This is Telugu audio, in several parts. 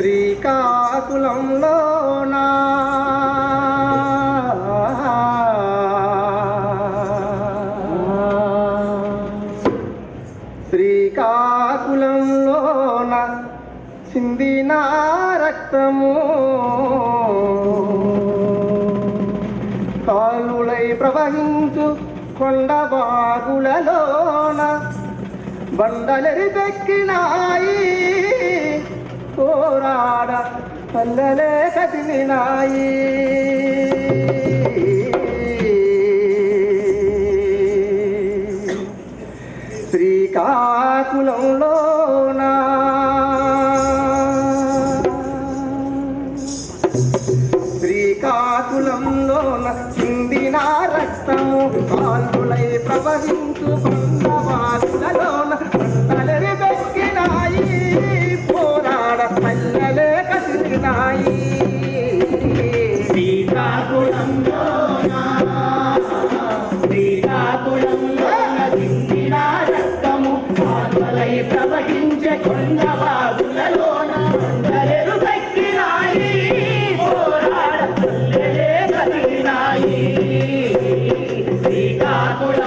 శ్రీకాకుళంలోనా శ్రీకాకుళంలోన చిందిన రక్తము. కాలులై ప్రవహించు కొండబాగులలోన బండలరి దక్కినాయి పోరాడ పల్లెలే కదిలినాయి. శ్రీకాకుళంలోన శ్రీకాకుళంలోన చిందిన రక్తము పాల్గొలై ప్రవహించు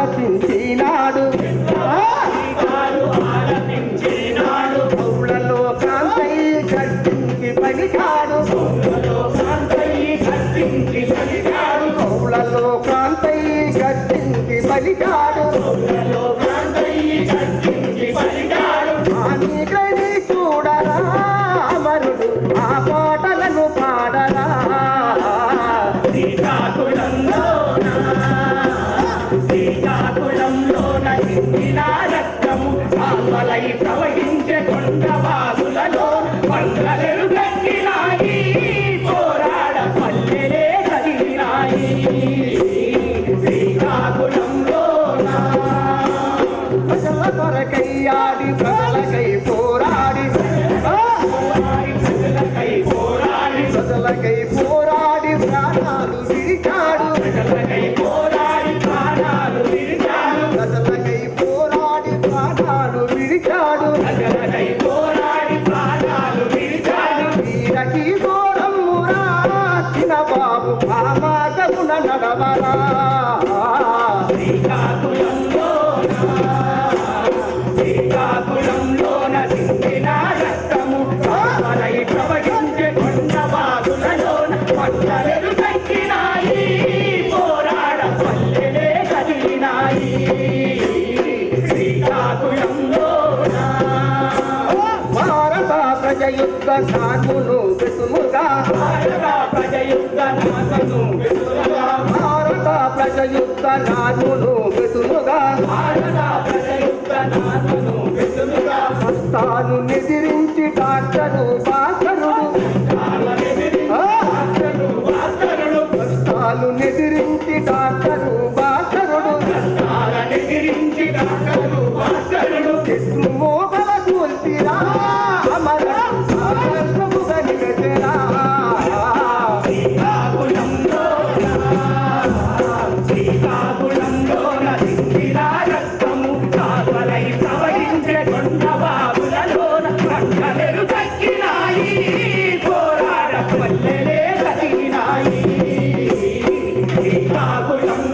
ఆలపించినాడు. పౌలలో కాంతయ్య కట్టించి పలికాడు. పౌలలో కాంతయ్య కట్టించి పలికాడు. నిండిన ప్రవహించే కొండ బాగులలో పండ్రలు గట్టినాయి పోరాడ పల్లెలే కదిలినాయి శ్రీకాకుళంలో కొరకయ్యాది நாடு సాగును వెతుముగా భారత ప్రజయుక్త నాగును వెతుముగా భారత ప్రజయుక్త నాగును వెతుముగా భారత ప్రజయుక్త నాగును వెతుముగా తాను నిదిరించి డాక్టరు భాస్కరుడు. తాను నిదిరించి డాక్టరు 大家会。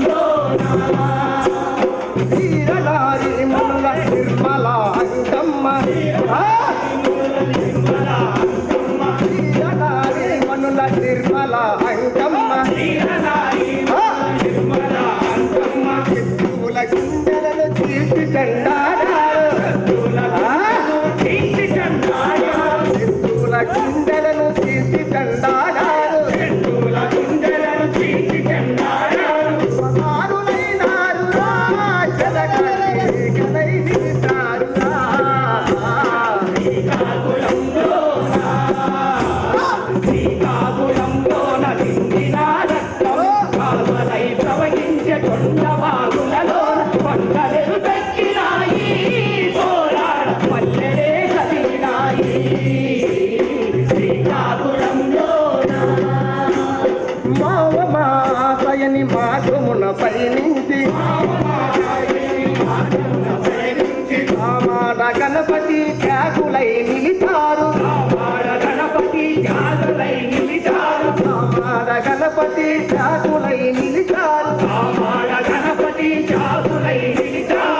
கலை త్యాగులై నిలిచారు. గణపతి త్యాగులై నిలిచారు. గణపతి త్యాగులై నిలిచారు. గణపతి త్యాగులై నిలిచారు.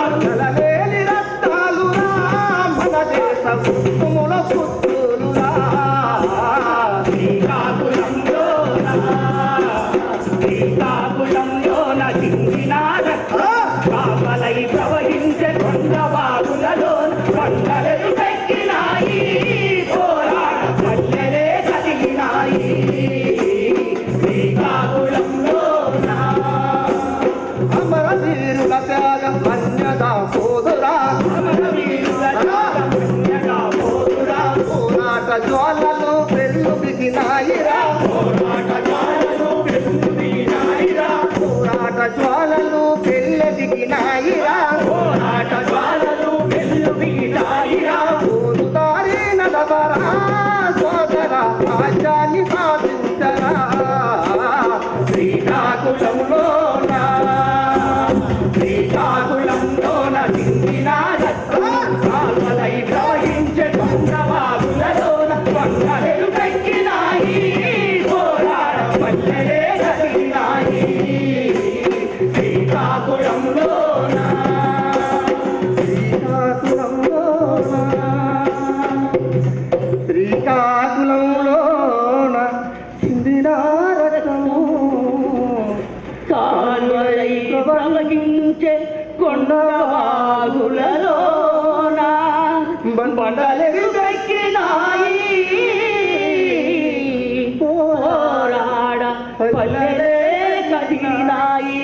Rica. ఉంచే కొండ బాగులలోన బండలవి దక్కినాయి పోరాడ పల్లెలే కదినాయి